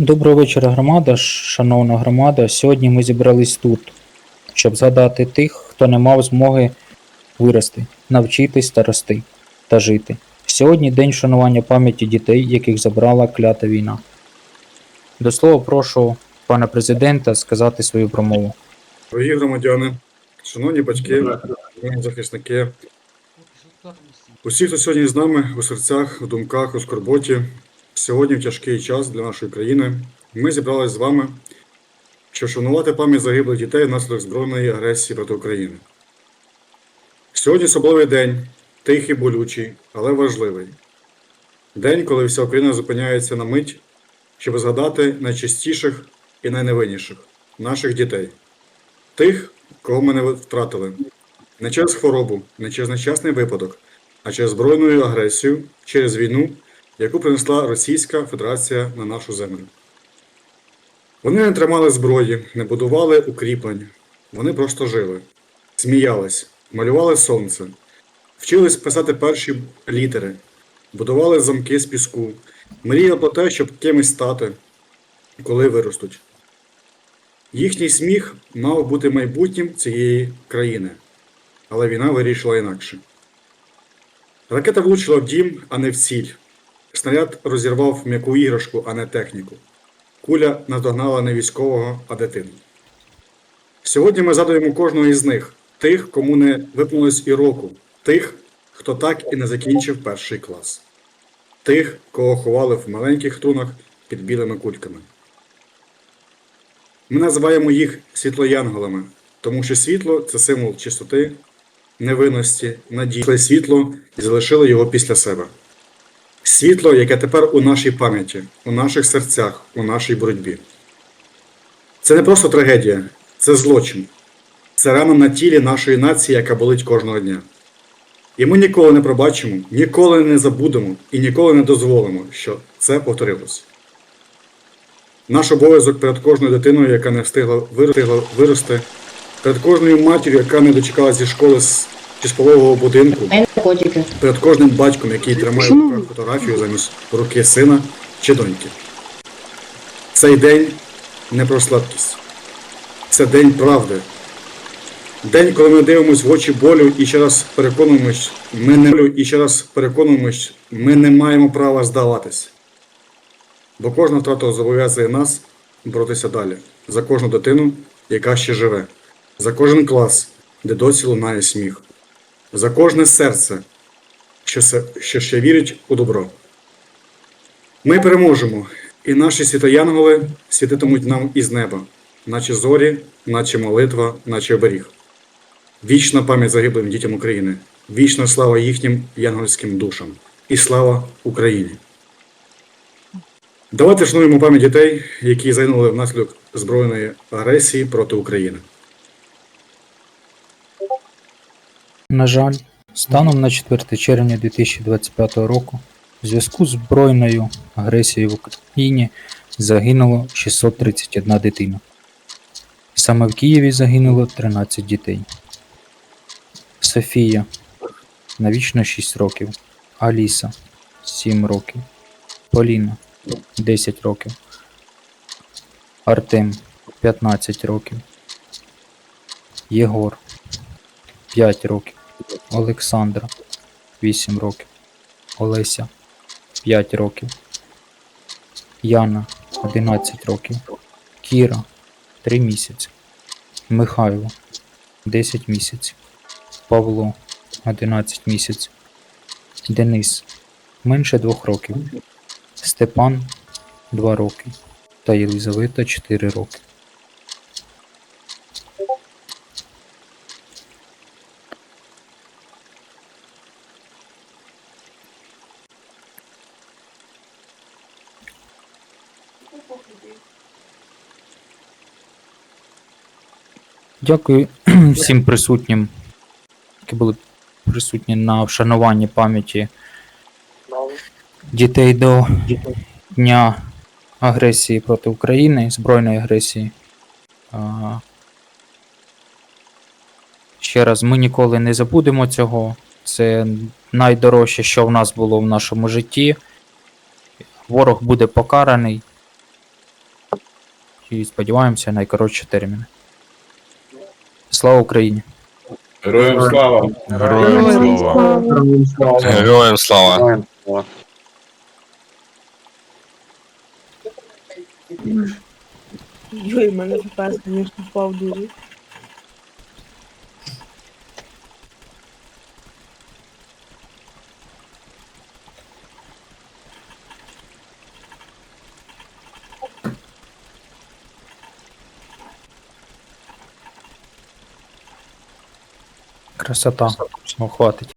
Доброго вечора, громада, шановна громада. Сьогодні ми зібрались тут, щоб згадати тих, хто не мав змоги вирости, навчитись та рости та жити. Сьогодні день вшанування пам'яті дітей, яких забрала клята війна. До слова прошу пана президента сказати свою промову. Дорогі громадяни, шановні батьки, захисники, усі, хто сьогодні з нами у серцях, у думках, у скорботі, сьогодні в тяжкий час для нашої країни, ми зібралися з вами, щоб шанувати пам'ять загиблих дітей внаслідок збройної агресії проти України. Сьогодні особливий день, тихий, болючий, але важливий. День, коли вся Україна зупиняється на мить, щоб згадати найчастіших і найневинніших наших дітей тих, кого ми не втратили. Не через хворобу, не через нещасний випадок, а через збройну агресію, через війну, яку принесла Російська Федерація на нашу землю. Вони не тримали зброї, не будували укріплень, вони просто жили, сміялись, малювали сонце, вчились писати перші літери, будували замки з піску, мріяли про те, щоб кимось стати, коли виростуть. Їхній сміх мав бути майбутнім цієї країни, але війна вирішила інакше. Ракета влучила в дім, а не в ціль. Снаряд розірвав м'яку іграшку, а не техніку. Куля наздогнала не військового, а дитину. Сьогодні ми згадуємо кожного із них, тих, кому не виповнилось і року, тих, хто так і не закінчив перший клас, тих, кого ховали в маленьких трунах під білими кульками. Ми називаємо їх світлоянголами, тому що світло це символ чистоти, невинності, надії. Світло і залишили його після себе. Світло, яке тепер у нашій пам'яті, у наших серцях, у нашій боротьбі. Це не просто трагедія, це злочин. Це рана на тілі нашої нації, яка болить кожного дня. І ми ніколи не пробачимо, ніколи не забудемо і ніколи не дозволимо, що це повторилось. Наш обов'язок перед кожною дитиною, яка не встигла вирости, перед кожною матір'ю, яка не дочекалася зі школи чи з будинку, перед кожним батьком, який тримає в руках фотографію замість руки сина чи доньки. Цей день не про слабкість. Це день правди. День, коли ми дивимося в очі болю і ще раз переконуємось, ми не і ще раз переконуємось, ми не маємо права здаватись. Бо кожна втрата зобов'язує нас боротися далі за кожну дитину, яка ще живе, за кожен клас, де досі лунає сміх, за кожне серце, що, ще вірить у добро. Ми переможемо, і наші світоянголи світитимуть нам із неба, наче зорі, наче молитва, наче оберіг. Вічна пам'ять загиблим дітям України, вічна слава їхнім янгольським душам і слава Україні. Давайте шануємо пам'ять дітей, які загинули внаслідок збройної агресії проти України. На жаль, станом на 4 червня 2025 року в зв'язку з збройною агресією в Україні загинуло 631 дитина. Саме в Києві загинуло 13 дітей. Софія навічно 6 років. Аліса 7 років. Поліна 10 років. Артем 15 років. Єгор 5 років. Олександра 8 років. Олеся 5 років. Яна 11 років. Кіра 3 місяці. Михайло 10 місяців. Павло 11 місяців. Денис менше 2 років. Степан 2 роки. Та Єлизавета 4 роки. Дякую всім присутнім, які були присутні на вшануванні пам'яті дітей до Дня агресії проти України, збройної агресії. Ще раз, ми ніколи не забудемо цього. Це найдорожче, що в нас було в нашому житті. Ворог буде покараний. і сподіваємося найкоротші терміни. Слава Україні! Героям слава! Героям слава. Героям слава. Ой, мене ФПС, звісно, впав дуже. Красота. Ну, хватить.